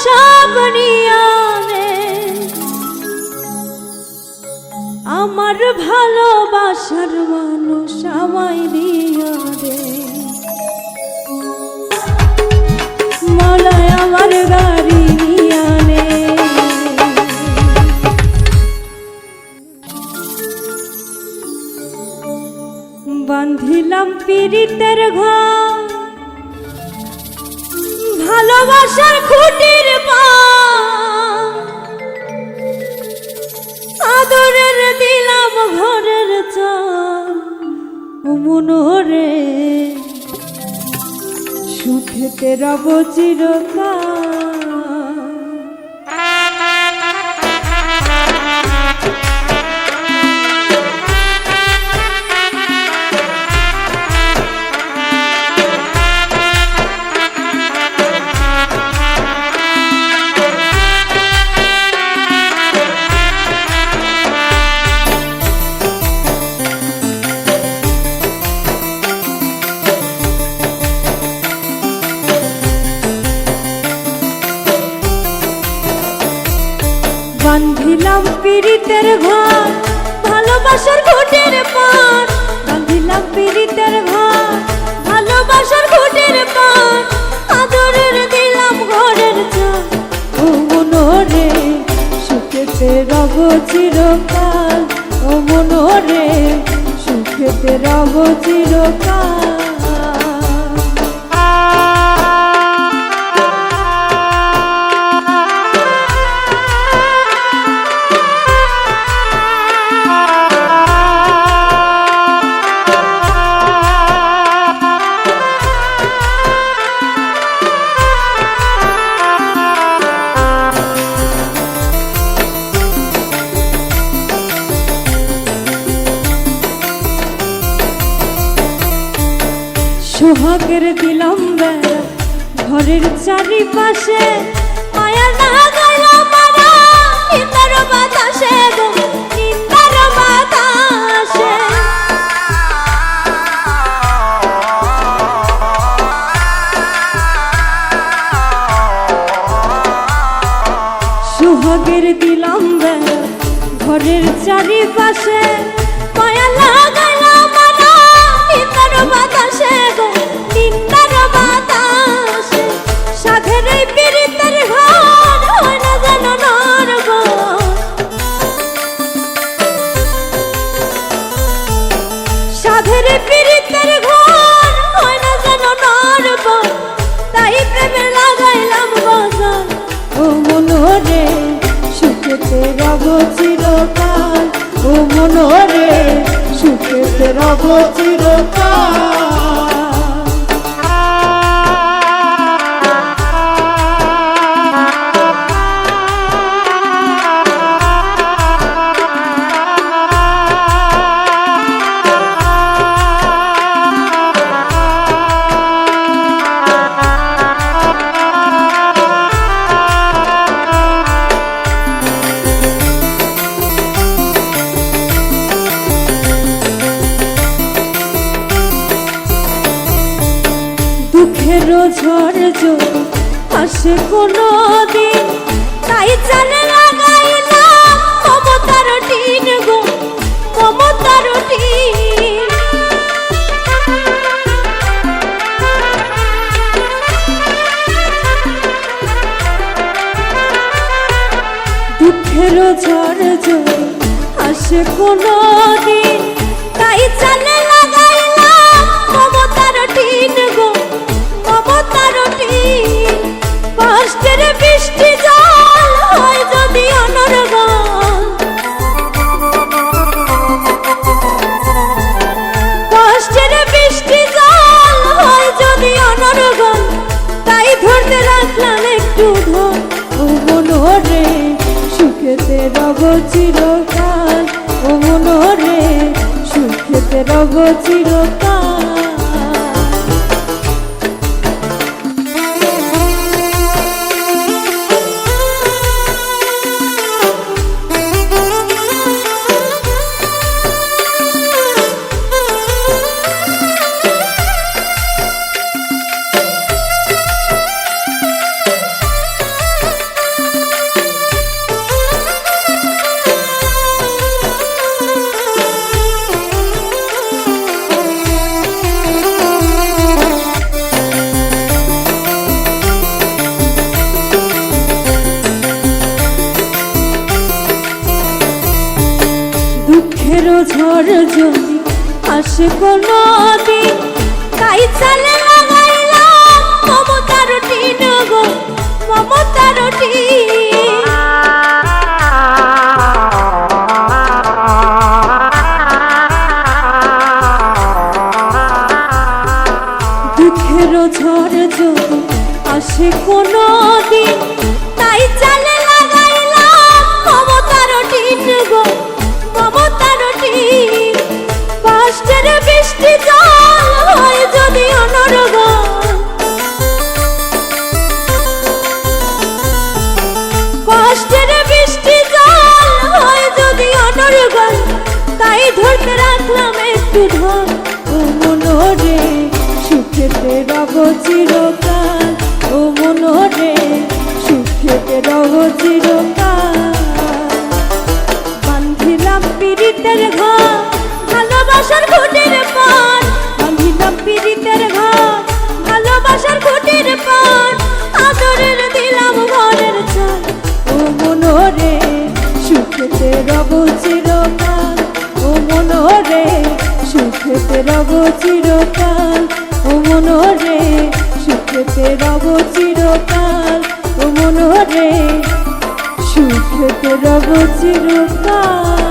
সব নিয়ানে আমার ভালোবাসার মানুষ আমায় দিয়া রে মলায় আমার গাড়ি নিয়ানে বান্ধিলাম পীড়িতের ঘর ভালোবাসার খুঁটির আদরের দিলাম ঘরের চাল রে সুখে সুখেতে রব চিরকাল বান্ধিলাম পীড়িতের ঘর, ভালোবাসার ঘুটের পার। বান্ধিলাম পীড়িতের ঘর, ভালোবাসার ঘুটের পার। আদরের দিলাম ঘরের ও সুখেতে রব চিরকাল ও মনোরে সুখেতে রব চিরকাল। সোহাগের দিলাম বেড়া ঘরের চারিপাশে মায়া না গেল মারা বাতাসে সোহাগের দিলাম বেড়া ঘরের চারিপাশে মায়া লাগাইল মারা নিন্দার বাতাসে মনোরে সুখেতে রব চিরকাল। ও মনোরে সুখেতে রব চিরকাল। যদি আসে কোনো দিন তাই জানে লাগাইলাম মমতার টিন আসে কোনো দিন চিরকাল ঝড় যদি আসে কোনো দিন তাই চালে লাগাইলাম মমতার টিন গো, মমতার টিন। দুঃখের ঝড় যদি আসে কোনো দিন তাই চালে লাগাইলাম মমতার টিন গো। কষ্টের বৃষ্টি জল যদি অনর্গল। তাই ধরতে রাখলাম একটু ধর ও মনোরে সুখেতে রব চিরকাল। ও মনোরে সুখেতে রব চিরকাল। বান্ধিলাম পীড়িতের ঘর। ভালোবাসার খুঁটির পান। বান্ধিলাম পীড়িতের ঘর ভালোবাসার খুঁটির পান। আদরের দিলাম ঘরের চাল ও মনোরে, সুখেতে রব চিরকাল। ও মনোরে, সুখেতে রব চিরকাল। ও মনোরে, সুখেতে রব রব চিরকাল।